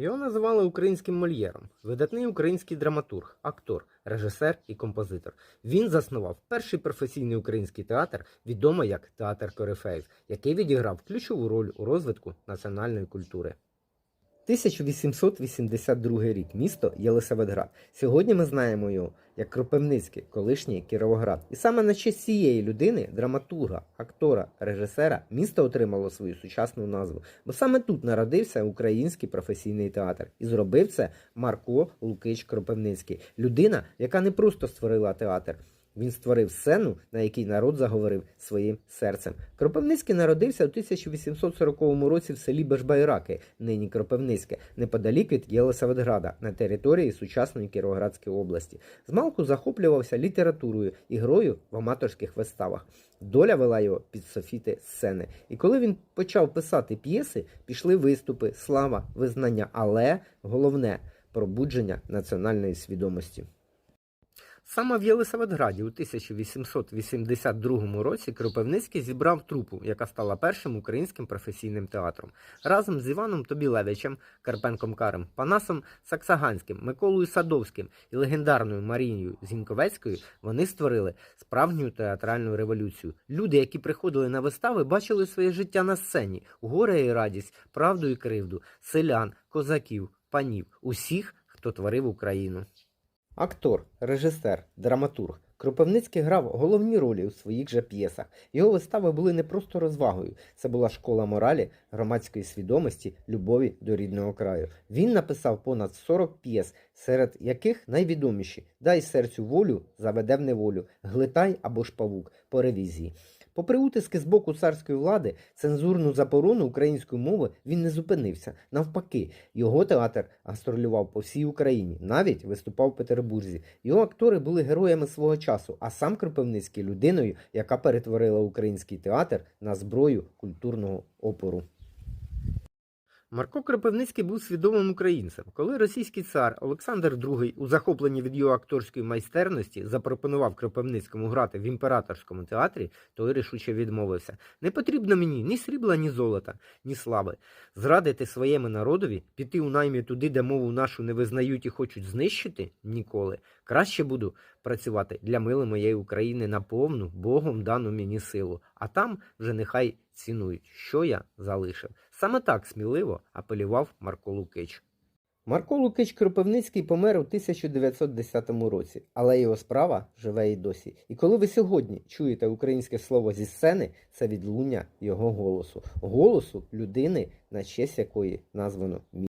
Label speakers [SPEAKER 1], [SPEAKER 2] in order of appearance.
[SPEAKER 1] Його називали українським мольєром, видатний український драматург, актор, режисер і композитор. Він заснував перший професійний український театр, відомий як Театр Корифеїв, який відіграв ключову роль у розвитку національної культури. 1882 рік місто Єлисаветград. Сьогодні ми знаємо його як Кропивницький, колишній Кіровоград. І саме на честь цієї людини, драматурга, актора, режисера, місто отримало свою сучасну назву. Бо саме тут народився український професійний театр. І зробив це Марко Лукич Кропивницький. Людина, яка не просто створила театр. Він створив сцену, на якій народ заговорив своїм серцем. Кропивницький народився у 1840 році в селі Бешбайраки, нині Кропивницьке, неподалік від Єлисаветграда, на території сучасної Кіровоградської області. Змалку захоплювався літературою і грою в аматорських виставах. Доля вела його під софіти сцени. І коли він почав писати п'єси, пішли виступи, слава, визнання, але головне пробудження національної свідомості. Саме в Єлисаветграді у 1882 році Кропивницький зібрав трупу, яка стала першим українським професійним театром. Разом з Іваном Тобілевичем, Карпенком Карем, Панасом Саксаганським, Миколою Садовським і легендарною Марією Зіньковецькою вони створили справжню театральну революцію. Люди, які приходили на вистави, бачили своє життя на сцені, горе і радість, правду і кривду, селян, козаків, панів, усіх, хто творив Україну. Актор, режисер, драматург. Кропивницький грав головні ролі у своїх же п'єсах. Його вистави були не просто розвагою, це була школа моралі, громадської свідомості, любові до рідного краю. Він написав понад 40 п'єс, серед яких найвідоміші Дай серцю волю, заведе в неволю, Глитай або ж павук по ревізії. Попри утиски з боку царської влади, цензурну заборону української мови він не зупинився. Навпаки, його театр гастролював по всій Україні, навіть виступав в Петербурзі. Його актори були героями свого часу, а сам Кропивницький людиною, яка перетворила український театр на зброю культурного опору. Марко Кропивницький був свідомим українцем. Коли російський цар Олександр II, у захопленні від його акторської майстерності, запропонував Кропивницькому грати в імператорському театрі, той рішуче відмовився. Не потрібно мені ні срібла, ні золота, ні слави. Зрадити своєму народові, піти у наймі туди, де мову нашу не визнають і хочуть знищити ніколи. Краще буду працювати для мили моєї України на повну Богом дану мені силу, а там вже нехай цінують, що я залишив. Саме так сміливо апелював Марко Лукич. Марко Лукич Кропивницький помер у 1910 році, але його справа живе і досі. І коли ви сьогодні чуєте українське слово зі сцени, це відлуння його голосу, голосу людини, на честь якої названо місто.